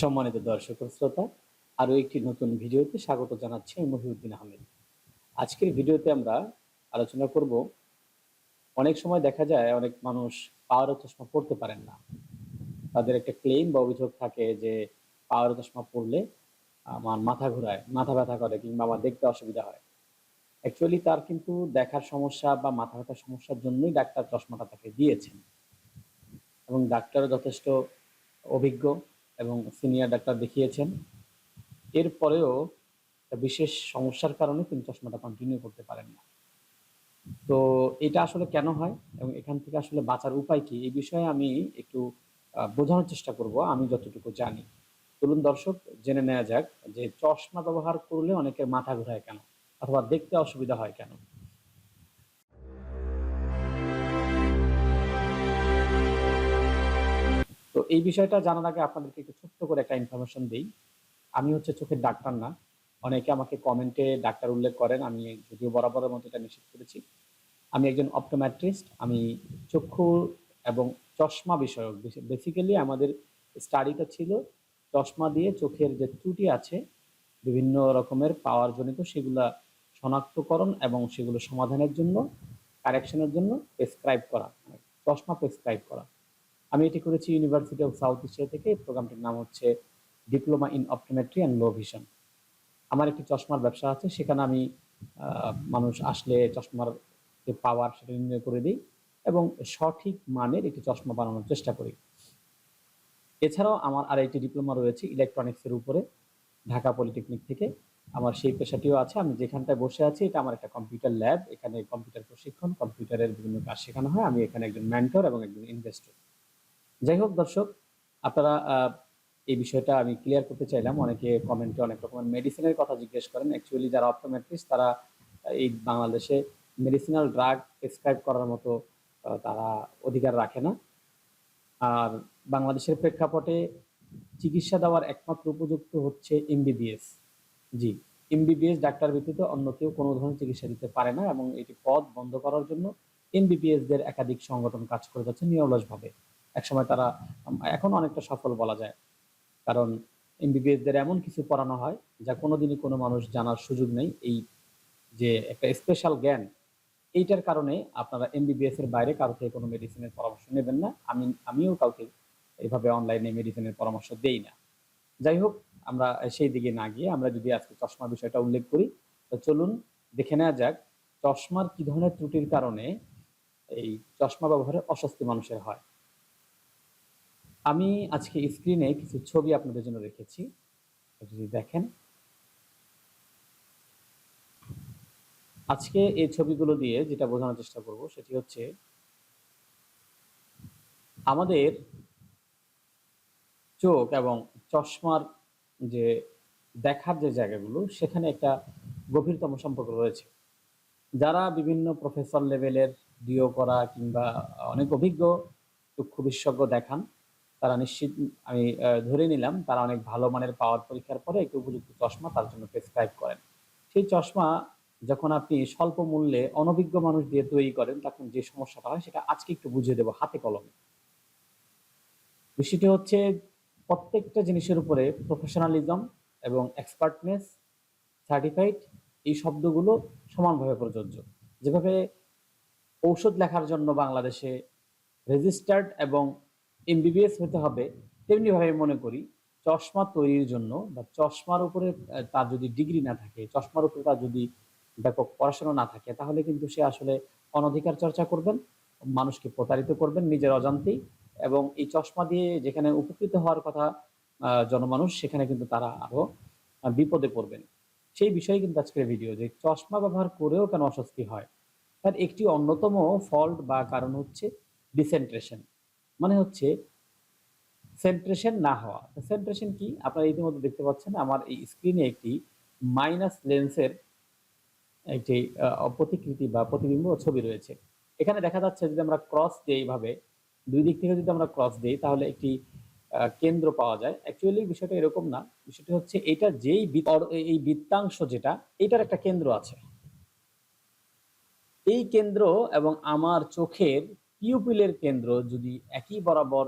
সম্মানিত দর্শক শ্রোতা, আরও একটি নতুন ভিডিওতে স্বাগত জানাচ্ছি মহিউদ্দিন আহমেদ। আজকের ভিডিওতে আমরা আলোচনা করব, অনেক সময় দেখা যায় অনেক মানুষ পাওয়ার চশমা পড়তে পারেন না। তাদের একটা ক্লেম বা অভিযোগ থাকে যে পাওয়ার চশমা পড়লে আমার মাথা ঘোরায়, মাথা ব্যথা করে কিংবা আমার দেখতে অসুবিধা হয়। অ্যাকচুয়ালি তার কিন্তু দেখার সমস্যা বা মাথা ব্যথার সমস্যার জন্যই ডাক্তার চশমাটা তাকে দিয়েছেন। এবং ডাক্তারও যথেষ্ট অভিজ্ঞ। এবং সিনিয়র ডাক্তার দেখিয়েছেন। এরপরেও বিশেষ সমস্যার কারণে তিনি চশমাটা কন্টিনিউ করতে পারেন না। তো এটা আসলে কেন হয় এবং এখান থেকে আসলে বাঁচার উপায় কি, এই বিষয়ে আমি একটু বোঝানোর চেষ্টা করব, আমি যতটুকু জানি। চলুন দর্শক, জেনে নেওয়া যাক যে চশমা ব্যবহার করলে অনেকের মাথা ঘোরায় কেন, অথবা দেখতে অসুবিধা হয় কেন। তো এই বিষয়টা জানার আগে আপনাদেরকে একটু ছোট্ট করে একটা ইনফরমেশন দিই। আমি হচ্ছে চোখের ডাক্তার না। অনেকে আমাকে কমেন্টে ডাক্তার উল্লেখ করেন। আমি যদিও বরাবরের মতো এটা নিশ্চিত করেছি। আমি একজন অপটোম্যাট্রিস্ট আমি চক্ষু এবং চশমা বিষয়ক। বেসিক্যালি আমাদের স্টাডিটা ছিল চশমা দিয়ে চোখের যে ত্রুটি আছে, বিভিন্ন রকমের পাওয়ার জনিত সেগুলা শনাক্তকরণ এবং সেগুলো সমাধানের জন্য কারেকশনের জন্য প্রেসক্রাইব করা। মানে চশমা প্রেসক্রাইব করা। আমি এটি করেছি ইউনিভার্সিটি অফ সাউথ এশিয়া থেকে। প্রোগ্রামটির নাম হচ্ছে diploma in optometry and low vision আমার একটি চশমার ব্যবসা আছে, সেখানে আমি মানুষ আসলে চশমার যে পাওয়ার সেটা নির্ণয় করে দিই এবং সঠিক মানের একটি চশমা বানানোর চেষ্টা করি। এছাড়াও আমার আর একটি ডিপ্লোমা রয়েছে ইলেকট্রনিক্সের উপরে, ঢাকা পলিটেকনিক থেকে। আমার সেই পেশাটিও আছে, আমি যেখানটায় বসে আছি, এটা আমার একটা কম্পিউটার ল্যাব এখানে কম্পিউটার প্রশিক্ষণ কম্পিউটারের বিভিন্ন কাজ শেখানো হয়। আমি এখানে একজন মেন্টর এবং একজন ইনভেস্টর যাই হোক দর্শক, আপনারা এই বিষয়টা আমি ক্লিয়ার করতে চাইলাম। অনেকে কমেন্টে অনেক রকমের মেডিসিনের কথা জিজ্ঞেস করেন। অ্যাকচুয়ালি যারা অপটোমেট্রিস্ট তারা এই বাংলাদেশে মেডিসিনাল ড্রাগ প্রেসক্রাইব করার মতো তারা অধিকার রাখে না। আর বাংলাদেশের প্রেক্ষাপটে চিকিৎসা দেওয়ার একমাত্র উপযুক্ত হচ্ছে এমবিবিএস জি এমবিবিএস ডাক্তার ব্যতীত অন্য কেউ কোনো ধরনের চিকিৎসা দিতে পারে না এবং এটি পদ বন্ধ করার জন্য এমবিবিএস দের একাধিক সংগঠন কাজ করে যাচ্ছে নিরলসভাবে। একসময় তারা এখন অনেকটা সফল বলা যায়। কারণ এমবিবিএসদের এমন কিছু পড়ানো হয়, যা কোনোদিনই কোনো মানুষ জানার সুযোগ নেই। এই যে একটা স্পেশাল জ্ঞান, এইটার কারণে আপনারা এমবিবিএস এর বাইরে কারও থেকে কোনো মেডিসিনের পরামর্শ নেবেন না। আমি, আমিও কাউকে এইভাবে অনলাইনে মেডিসিনের পরামর্শ দেই না। যাই হোক, আমরা সেই দিকে না গিয়ে আমরা যদি আজকে চশমা বিষয়টা উল্লেখ করি, তো চলুন দেখে নেওয়া যাক চশমার কি ধরনের ত্রুটির কারণে এই চশমা ব্যবহারে অস্বস্তি মানুষের হয়। আমি আজকে স্ক্রিনে কিছু ছবি আপনাদের জন্য রেখেছি। যদি দেখেন। আজকে এই ছবিগুলো দিয়ে যেটা বোঝানোর চেষ্টা করব সেটি হচ্ছে, আমাদের চোখ এবং চশমার যে দেখার যে জায়গাগুলো, সেখানে একটা গভীরতম সম্পর্ক রয়েছে। যারা বিভিন্ন প্রফেসর লেভেলের ডিও করা কিংবা অনেক অভিজ্ঞ চক্ষু বিশেষজ্ঞ দেখান তারা নিশ্চিত, আমি ধরে নিলাম তারা অনেক ভালো মানের পাওয়ার পরীক্ষার পরে একটি উপযুক্ত চশমা তার জন্য প্রেসক্রাইব করেন। সেই চশমা যখন আপনি স্বল্প মূল্যে অনভিজ্ঞ মানুষ দিয়ে তৈরি করেন, তখন যে সমস্যাটা হয় সেটা আজকে একটু বুঝিয়ে দেবো হাতে কলমে। বিষয়টি হচ্ছে প্রত্যেকটা জিনিসের উপরে প্রফেশনালিজম এবং এক্সপার্টনেস সার্টিফাইড এই শব্দগুলো সমানভাবে প্রযোজ্য। যেভাবে ঔষধ লেখার জন্য বাংলাদেশে রেজিস্টার্ড এবং এমবিবিএস হতে হবে তেমনিভাবে মনে করি চশমা তৈরির জন্য বা চশমার উপরে তার যদি ডিগ্রি না থাকে, চশমার উপরে তার যদি ব্যাপক পড়াশোনা না থাকে, তাহলে কিন্তু সে আসলে অনধিকার চর্চা করবেন, মানুষকে প্রতারিত করবেন নিজের অজান্তেই এবং এই চশমা দিয়ে যেখানে উপকৃত হওয়ার কথা জনমানুষ, সেখানে কিন্তু তারা আরও বিপদে পড়বেন। সেই বিষয়ে কিন্তু আজকের ভিডিও যে চশমা ব্যবহার করেও কেন অস্বস্তি হয়? তার একটি অন্যতম ফল্ট বা কারণ হচ্ছে ডিসেন্ট্রেশন মানে হচ্ছে সেন্ট্রেশন না হওয়া। সেন্ট্রেশন কি? আপনারা ইতিমধ্যে দেখতে পাচ্ছেন আমার এই স্ক্রিনে একটি মাইনাস লেন্সের একটি প্রতিকৃতি বা প্রতিবিম্ব ছবি রয়েছে। এখানে দেখা যাচ্ছে যদি আমরা ক্রস দিই এইভাবে, দুই দিক থেকে যদি আমরা ক্রস দিই, তাহলে একটি কেন্দ্র পাওয়া যায়। অ্যাকচুয়ালি বিষয়টা এরকম না। বিষয়টা হচ্ছে এটা যেই এই বৃত্তাংশ যেটা, এটার একটা কেন্দ্র আছে। এই কেন্দ্র এবং আমার চোখের পিউপিলের কেন্দ্র যদি একই বরাবর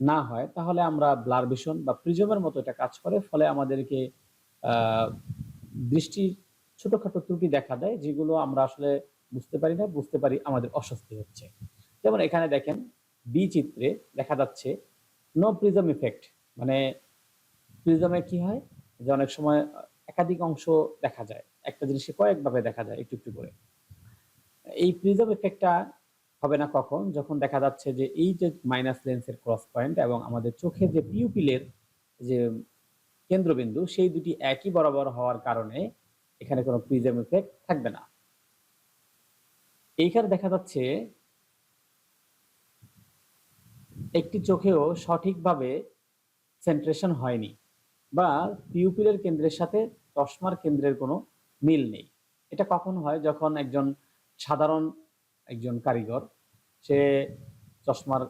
না হয়, তাহলে আমরা ব্লার ভিশন বা প্রিজমের মতো এটা কাজ করে। ফলে আমাদেরকে দৃষ্টির ছোটখাটো ত্রুটি দেখা দেয়, যেগুলো আমরা আসলে বুঝতে পারি না, বুঝতে পারি আমাদের অস্বস্তি হচ্ছে। যেমন এখানে দেখেন বি চিত্রে দেখা যাচ্ছে নো প্রিজম ইফেক্ট মানে প্রিজমে কি হয়? যে অনেক সময় একাধিক অংশ দেখা যায়, একটা জিনিসে কয়েকভাবে দেখা যায়, একটু একটু করে। এই প্রিজম ইফেক্টটা হবে না কখন, যখন দেখা যাচ্ছে যে এই যে মাইনাস লেন্সের ক্রস পয়েন্ট এবং আমাদের চোখের যে পিউপিলের যে কেন্দ্রবিন্দু, সেই দুটি একই বরাবর হওয়ার কারণে এখানে কোনো প্রিজম ইফেক্ট থাকবে না। এইখানে দেখা যাচ্ছে একটি চোখেও সঠিকভাবে সেন্ট্রেশন হয়নি বা পিউপিলের কেন্দ্রের সাথে চশমার কেন্দ্রের কোনো মিল নেই। এটা কখন হয়? যখন একজন সাধারণ একজন কারিগর, সে চশমার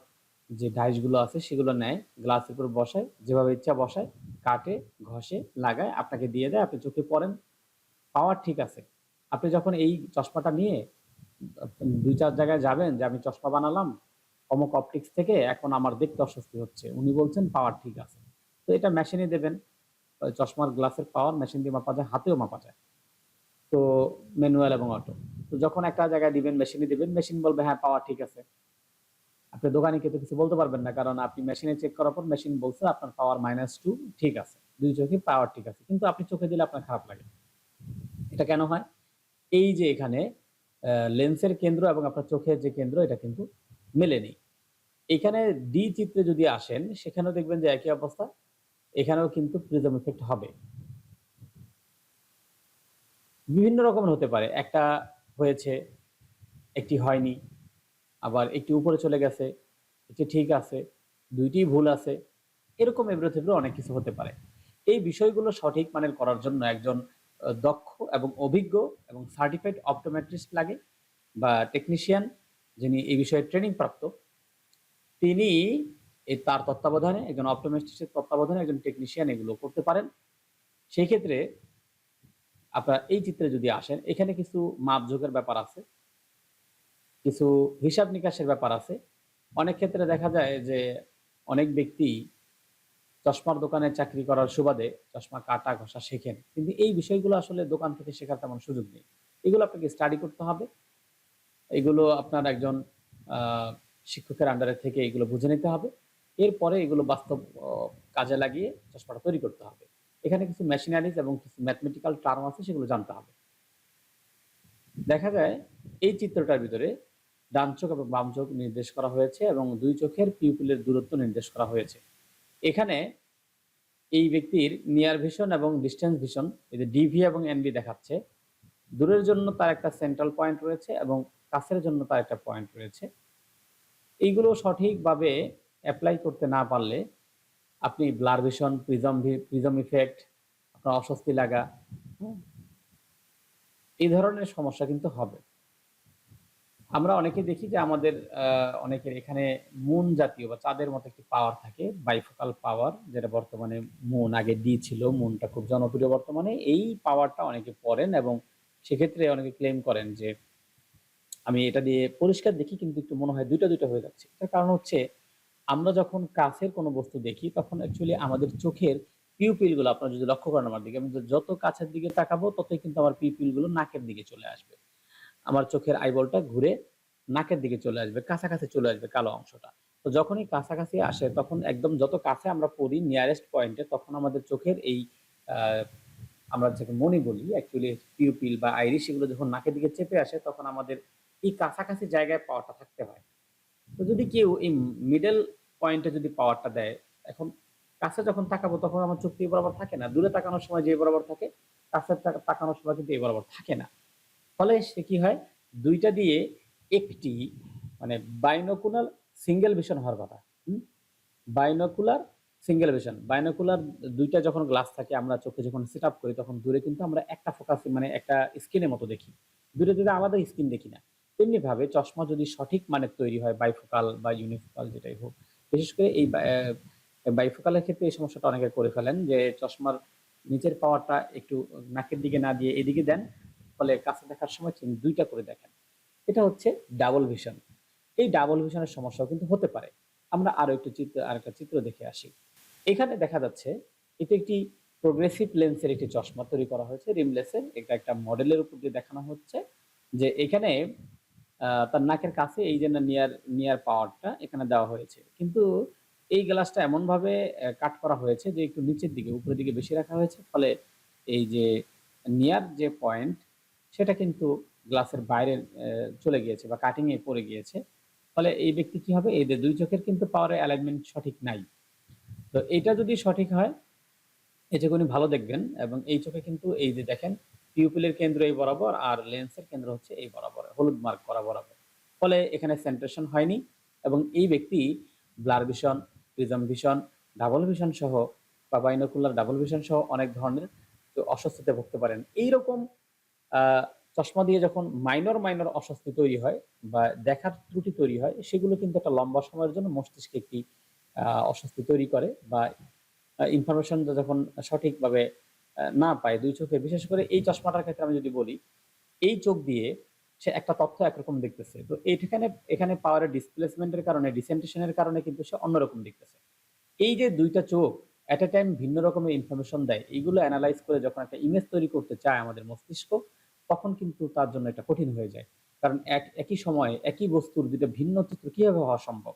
যে ডাইসগুলো আছে সেগুলো নেয়, গ্লাসের উপর বসায়, যেভাবে ইচ্ছা বসায়, কাটে, ঘষে, লাগায়, আপনাকে দিয়ে দেয়, আপনি চোখে পড়েন, পাওয়ার ঠিক আছে। আপনি যখন এই চশমাটা নিয়ে দুই চার জায়গায় যাবেন যে আমি চশমা বানালাম, অমুক অপটিক্স থেকে এখন আমার দেখতে অস্বস্তি হচ্ছে, উনি বলছেন পাওয়ার ঠিক আছে। তো এটা মেশিনে দেবেন, চশমার গ্লাসের পাওয়ার মেশিন দিয়ে মাপা যায়, হাতেও মাপা যায়। তো ম্যানুয়াল এবং অটো। তো যখন একটা জায়গায় দিবেন মেশিনে দিবেন মেশিন বলবে হ্যাঁ পাওয়ার ঠিক আছে। আপনি দোকানে তো কিছু বলতে পারবেন না, কারণ আপনি মেশিনে চেক করার পর মেশিন বলছে, আপনার পাওয়ার মাইনাস টু ঠিক আছে। দুই চোখে পাওয়ার ঠিক আছে। কিন্তু আপনি চোখে দিলে আপনার খারাপ লাগে এটা কেন হয়? এই যে এখানে লেন্সের কেন্দ্র এবং আপনার চোখের যে কেন্দ্র, এটা কিন্তু মেলেনি এখানে ডি চিত্রে যদি আসেন, সেখানেও দেখবেন যে একই অবস্থা, এখানেও কিন্তু প্রিজম ইফেক্ট হবে। বিভিন্ন রকমের হতে পারে। একটা হয়েছে, একটি হয়নি, আবার একটি উপরে চলে গেছে, একটি ঠিক আছে, দুইটি ভুল আছে, এরকম এগুলো থেকে অনেক কিছু হতে পারে। এই বিষয়গুলো সঠিক মানের করার জন্য একজন দক্ষ এবং অভিজ্ঞ এবং সার্টিফাইড অপটোমেট্রিস্ট লাগে বা টেকনিশিয়ান যিনি এই বিষয়ে ট্রেনিং প্রাপ্ত, তিনি তার তত্ত্বাবধানে, একজন অপটোমেট্রিস্টের তত্ত্বাবধানে একজন টেকনিশিয়ান এগুলো করতে পারেন। সেই ক্ষেত্রে আপনারা এই চিত্রে যদি আসেন, এখানে কিছু মাপযোগের ব্যাপার আছে, কিছু হিসাব নিকাশের ব্যাপার আছে। অনেক ক্ষেত্রে দেখা যায় যে অনেক ব্যক্তি চশমার দোকানে চাকরি করার সুবাদে চশমা কাটা ঘষা শেখেন, কিন্তু এই বিষয়গুলো আসলে দোকান থেকে শেখার তেমন সুযোগ নেই। এগুলো আপনাকে স্টাডি করতে হবে। এগুলো আপনার একজন শিক্ষকের আন্ডারে থেকে এগুলো বুঝে নিতে হবে। এরপরে এগুলো বাস্তব কাজে লাগিয়ে চশমাটা তৈরি করতে হবে। এখানে কিছু মেশিনারিজ এবং কিছু ম্যাথমেটিক্যাল টার্ম আছে, সেগুলো জানতে হবে। দেখা যায়, এই চিত্রটার ভিতরে ডান চোখ এবং বাম চোখ নির্দেশ করা হয়েছে এবং দুই চোখের পিউপিলের দূরত্ব নির্দেশ করা হয়েছে। এখানে এই ব্যক্তির নিয়ার ভিশন এবং ডিস্টেন্স ভিশন যে ডিভি এবং এনবি দেখাচ্ছে, দূরের জন্য তার একটা সেন্ট্রাল পয়েন্ট রয়েছে এবং কাছের জন্য তার একটা পয়েন্ট রয়েছে। এইগুলো সঠিকভাবে অ্যাপ্লাই করতে না পারলে আপনি blur vision prism prism effect আপনার অস্বস্তি লাগা হুম, এই ধরনের সমস্যা কিন্তু হবে। আমরা অনেকে দেখি যে আমাদের অনেকের এখানে মুন জাতীয় বা চাঁদের মতো একটি পাওয়ার থাকে বাইফোকাল পাওয়ার যেটা বর্তমানে মুন আগে ডি ছিল মুনটা খুব জনপ্রিয় বর্তমানে। এই পাওয়ারটা অনেকে পড়েন এবং সেক্ষেত্রে অনেকে ক্লেম করেন যে আমি এটা দিয়ে পরিষ্কার দেখি কিন্তু একটু মনে হয় দুইটা দুইটা হয়ে যাচ্ছে। তার কারণ হচ্ছে আমরা যখন কাছের কোনো বস্তু দেখি, তখন অ্যাকচুয়ালি আমাদের চোখের পিউপিলগুলো, আপনারা যদি লক্ষ্য করেন আমার দিকে, আমি যত কাছের দিকে তাকাবো, ততই কিন্তু আমার পিউপিলগুলো নাকের দিকে চলে আসবে। আমার চোখের আইবলটা ঘুরে নাকের দিকে চলে আসবে, কাছাকাছি চলে আসবে কালো অংশটা। তো যখনই কাছাকাছি আসে, তখন একদম যত কাছে আমরা পড়ি নিয়ারেস্ট পয়েন্টে তখন আমাদের চোখের এই আমরা যাকে মনি বলি অ্যাকচুয়ালি পিউপিল বা আইরিশ এগুলো যখন নাকের দিকে চেপে আসে, তখন আমাদের এই কাছাকাছি জায়গায় পাওয়াটা থাকতে হয়। তো যদি কেউ এই মিডল পয়েন্টে যদি পাওয়ারটা দেয়, এখন কাছে যখন তাকাবো তখন আমার এই বরাবর থাকে না। দূরে তাকানোর সময় যে বরাবর থাকে, কাছে তাকানোর সময় কিন্তু এই বরাবর থাকে না। ফলে সে কি হয়? দুইটা দিয়ে একটি মানে বাইনোকুলার সিঙ্গেল ভিশন হওয়ার কথা। বাইনোকুলার সিঙ্গেল ভিশন বাইনোকুলার দুইটা যখন গ্লাস থাকে, আমরা চোখে যখন সেট আপ করি, তখন দূরে কিন্তু আমরা একটা ফোকাস মানে একটা স্ক্রিনের মতো দেখি। দূরে দূরে আলাদা স্ক্রিন দেখি না। তেমনি ভাবে চশমা যদি সঠিক মানের তৈরি হয় বাইফোকাল বা ইউনিফোকাল যেটাই হোক, বিশেষ করে এই বাইফোকালের ক্ষেত্রে এই সমস্যাটা অনেকে করে ফেলেন যে চশমার নিচের পাওয়ারটা একটু নাকের দিকে না দিয়ে এদিকে দেন, ফলে কাছে দেখার সময় তিনি দুইটা করে দেখেন। এটা হচ্ছে ডাবল ভিশন এই ডাবল ভিশনের সমস্যাও কিন্তু হতে পারে। আমরা আরও একটু চিত্র আর একটা চিত্র দেখে আসি। এখানে দেখা যাচ্ছে এটি একটি প্রোগ্রেসিভ লেন্সের একটি চশমা তৈরি করা হয়েছে। রিমলেসের এটা একটা মডেলের উপর দিয়ে দেখানো হচ্ছে যে এখানে তার নাকের কাছে এই যে নিয়ার নিয়ার পাওয়ারটা এখানে দেওয়া হয়েছে। কিন্তু এই গ্লাসটা এমনভাবে কাট করা হয়েছে যে একটু নিচের দিকে, উপরের দিকে বেশি রাখা হয়েছে। ফলে এই যে নিয়ার যে পয়েন্ট সেটা কিন্তু গ্লাসের বাইরে চলে গিয়েছে বা কাটিংয়ে পড়ে গিয়েছে। ফলে এই ব্যক্তি কি হবে? এই যে দুই চোখের কিন্তু পাওয়ারের অ্যালাইনমেন্ট সঠিক নাই। তো এটা যদি সঠিক হয় এটা উনি ভালো দেখবেন এবং এই চোখে কিন্তু এই যে দেখেন পিউপিলের কেন্দ্র এই বরাবর আর লেন্সের কেন্দ্র হচ্ছে এই বরাবর, হলুদ মার্ক করা বরাবর। ফলে এখানে সেন্ট্রেশন হয়নি এবং এই ব্যক্তি blur vision prism vision double vision সহ বা বাইনোকুলার ডাবল ভিশন সহ অনেক ধরনের অস্বস্তিতে ভুগতে পারেন। এইরকম চশমা দিয়ে যখন মাইনর মাইনর অস্বস্তি তৈরি হয় বা দেখার ত্রুটি তৈরি হয়, সেগুলো কিন্তু একটা লম্বা সময়ের জন্য মস্তিষ্কে একটি অস্বস্তি তৈরি করে বা ইনফরমেশন যখন সঠিকভাবে না পায় দুই চোখে, বিশেষ করে এই চশমাটার ক্ষেত্রে আমি যদি বলি, এই চোখ দিয়ে সে একটা তথ্য একরকম দেখতেছে। তো এইখানে এখানে পাওয়ারের ডিসপ্লেসমেন্টের কারণে ডিসেন্টেশনের কারণে কিন্তু সে অন্যরকম দেখতেছে। এই যে দুইটা চোখ এট এ টাইম ভিন্ন রকমের ইনফরমেশন দেয়, এইগুলো অ্যানালাইজ করে যখন একটা ইমেজ তৈরি করতে চায় আমাদের মস্তিষ্ক, তখন কিন্তু তার জন্য এটা কঠিন হয়ে যায়। কারণ এক, একই সময়ে একই বস্তুর দুটো ভিন্ন চিত্র কীভাবে হওয়া সম্ভব?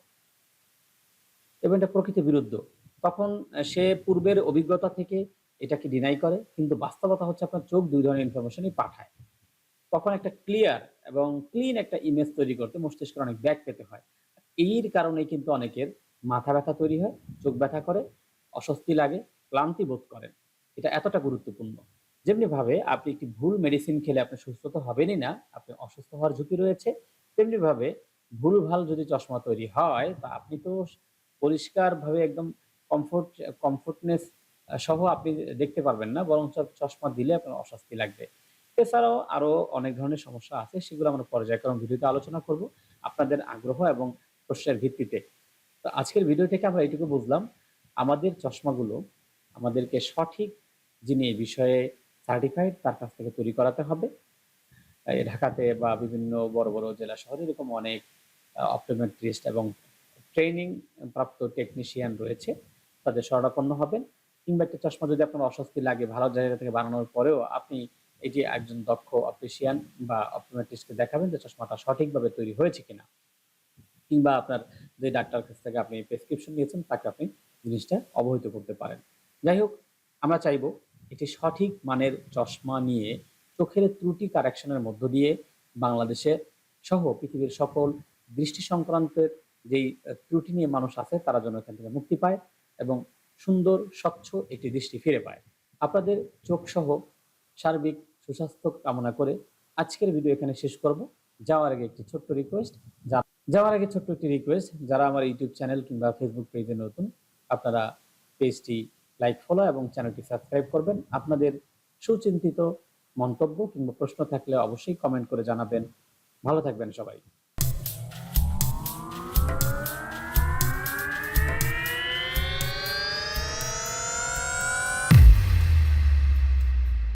এবং এটা প্রকৃতি বিরুদ্ধ। তখন সে পূর্বের অভিজ্ঞতা থেকে এটাকে ডিনাই করে, কিন্তু বাস্তবতা হচ্ছে আপনার চোখ দুই ধরনের ইনফরমেশনই পাঠায়। তখন একটা ক্লিয়ার এবং ক্লিন একটা ইমেজ তৈরি করতে মস্তিষ্কের অনেক ব্যাক পেতে হয়। এর কারণে কিন্তু অনেকের মাথা ব্যথা তৈরি হয়, চোখ ব্যথা করে, অস্বস্তি লাগে, ক্লান্তি বোধ করেন। এটা এতটা গুরুত্বপূর্ণ। যেমনি ভাবে আপনি একটি ভুল মেডিসিন খেলে আপনি সুস্থ তো হবেনই না, আপনি অসুস্থ হওয়ার ঝুঁকি রয়েছে তেমনি ভাবে ভুলভাল যদি চশমা তৈরি হয়, তা আপনি তো পরিষ্কার ভাবে একদম কমফোর্ট কমফোর্টনেস সহ আপনি দেখতে পারবেন না বরং চশমা দিলে আপনার অস্বস্তি লাগবে। এছাড়াও আরও অনেক ধরনের সমস্যা আছে, সেগুলো আমরা পর্যায়ক্রম ভিডিওতে আলোচনা করব আপনাদের আগ্রহ এবং প্রশ্নের ভিত্তিতে। তো আজকের ভিডিও থেকে আমরা এইটুকু বুঝলাম, আমাদের চশমাগুলো আমাদেরকে সঠিক যিনি এই বিষয়ে সার্টিফাইড তার কাছ থেকে তৈরি করাতে হবে। ঢাকাতে বা বিভিন্ন বড় বড় জেলা শহরে এরকম অনেক অপটোমেট্রিস্ট এবং ট্রেনিং প্রাপ্ত টেকনিশিয়ান রয়েছে, তাদের শরণাপন্ন হবেন। কিংবা একটা চশমা যদি আপনার অস্বস্তি লাগে ভালো জায়গা থেকে বানানোর পরেও আপনি এটি একজন দক্ষ অপটিশিয়ান বা অপটোমেট্রিস্টকে দেখাবেন যে চশমাটা সঠিকভাবে তৈরি হয়েছে কিনা। কিংবা আপনার যে ডাক্তার কাছ থেকে আপনি প্রেসক্রিপশন নিয়েছেন, তাকে আপনি জিনিসটা অবহিত করতে পারেন। যাই হোক, আমরা চাইব এটি সঠিক মানের চশমা নিয়ে চোখের ত্রুটি কারেকশনের মধ্য দিয়ে বাংলাদেশে সহ পৃথিবীর সকল দৃষ্টি সংক্রান্তের যেই ত্রুটি নিয়ে মানুষ আছে, তারা যেন এখান থেকে মুক্তি পায় এবং সুন্দর, স্বচ্ছ একটি দৃষ্টি ফিরে পায়। আপনাদের চোখ সহ সার্বিক সুস্বাস্থ্য কামনা করে আজকের ভিডিও এখানে শেষ করব। যাওয়ার আগে একটি ছোট্ট রিকোয়েস্ট যাওয়ার আগে ছোট্ট একটি রিকোয়েস্ট যারা আমার ইউটিউব চ্যানেল কিংবা ফেসবুক পেজে নতুন, আপনারা পেজটি লাইক ফলো এবং চ্যানেলটি সাবস্ক্রাইব করবেন। আপনাদের সুচিন্তিত মন্তব্য কিংবা প্রশ্ন থাকলে অবশ্যই কমেন্ট করে জানাবেন। ভালো থাকবেন সবাই।